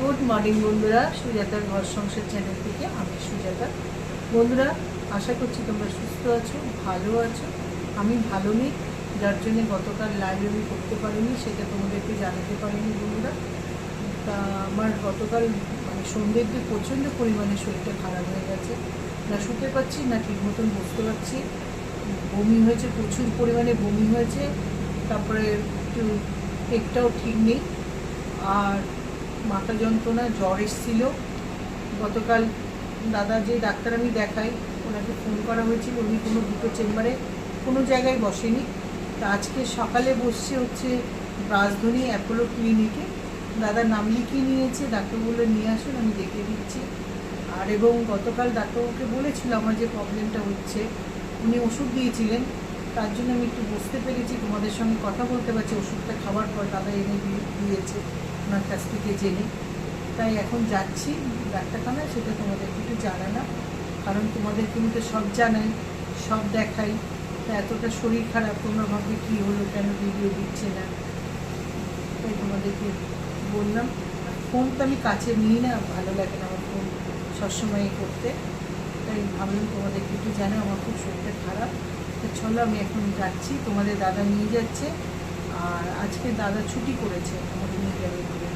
Good morning বন্ধুরা, সুজাতার ঘর সংসার চ্যানেল থেকে আমি সুজাতা। বন্ধুরা, আশা করছি তোমরা সুস্থ আছো, ভালো আছো। আমি ভালো নেই, যার জন্যে গতকাল লাইভ আমি করতে পারিনি, সেটা তোমাদেরকে জানাতে পারিনি বন্ধুরা। তা আমার গতকাল মানে সন্ধ্যের দিকে প্রচণ্ড পরিমাণে শরীরটা খারাপ হয়ে গেছে। না শুতে পারছি না ঠিক মতন বসতে পারছি। বমি হয়েছে, প্রচুর পরিমাণে বমি হয়েছে। তারপরে একটু পেটটাও ঠিক নেই। আর মাথা যন্ত্রণা জ্বর এসেছিল। গতকাল দাদা যে ডাক্তার আমি দেখাই, ওনাকে ফোন করা হয়েছিল, উনি কোনো দুটো চেম্বারে কোনো জায়গায় বসেনি। তা আজকে সকালে বসছে হচ্ছে রাজধানী অ্যাপোলো ক্লিনিকে। দাদার নাম লিখিয়ে নিয়েছে ডাক্তারবাবুলে নিয়ে আসুন, আমি দেখে দিচ্ছি। আর এবং গতকাল ডাক্তারবাবুকে বলেছিল আমার যে প্রবলেমটা হচ্ছে, উনি ওষুধ দিয়েছিলেন। তার জন্য আমি একটু বুঝতে পেরেছি, তোমাদের সঙ্গে কথা বলতে পারছি, ওষুধটা খাওয়ার পর দাদা এনে দিয়ে- দিয়েছে, ওনার কাছ থেকে জেনে। তাই এখন যাচ্ছি ডাক্তারখানায়, সেটা তোমাদেরকে একটু জানালাম, কারণ তোমাদেরকে আমি তো সব জানাই, সব দেখাই। তা এতটা শরীর খারাপ তোমরা ভাববে কী হলো কেন ভিডিও দিচ্ছে না? তাই তোমাদেরকে বললাম ফোন তো আমি কাছে নিই না, ভালো লাগে না আমার ফোন সবসময় করতে। তাই ভাবলাম তোমাদেরকে একটু জানো আমার খুব শরীরটা খারাপ। তো চলো আমি এখন যাচ্ছি। তোমাদের দাদা নিয়ে যাচ্ছে। আর আজকে দাদা ছুটি করেছে। আমাদের নিয়ে যাবে বলে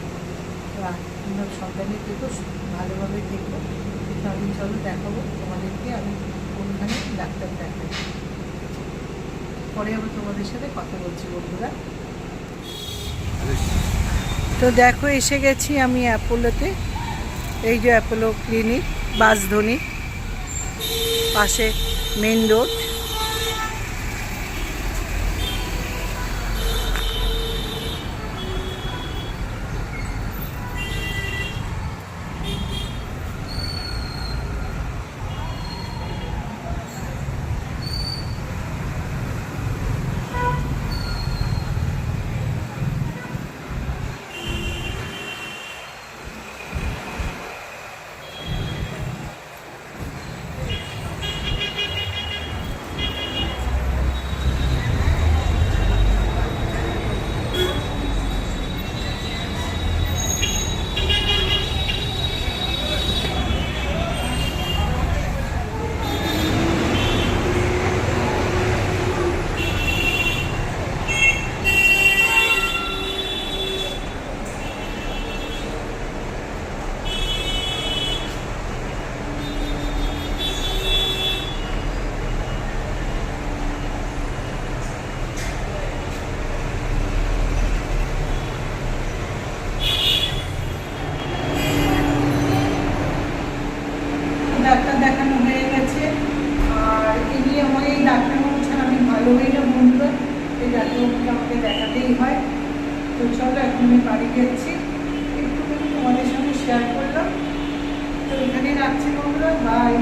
তোমরা সন্তানের থেকেও ভালোভাবে দেখব তো আমি চলো দেখাবো তোমাদেরকে আমি কোনখানে ডাক্তার দেখাই। পরে আবার তোমাদের সাথে কথা বলছি বন্ধুরা। তো দেখো, এসে গেছি আমি অ্যাপোলোতে। এই যে অ্যাপোলো ক্লিনিক, বাসধনী। পাশে মেন রোড ডাক্তার দেখানো হয়ে গেছে আর ইনি আমার এই ডাক্তারবাবু হই না, বন্ধুরা, এই ডাক্তারবাবুকে আমাকে দেখাতেই হয়। তো চলো, এখন আমি বাড়ি যাচ্ছি। একটুখানি তোমাদের সঙ্গে শেয়ার করলাম। তো এখানে রাখছি বন্ধুরা। ভাই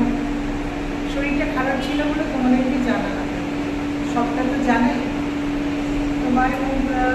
শরীরটা খারাপ ছিল বলে তোমাদেরকে জানালাম। সবটা তো জানাই। তো বাই বন্ধুরা।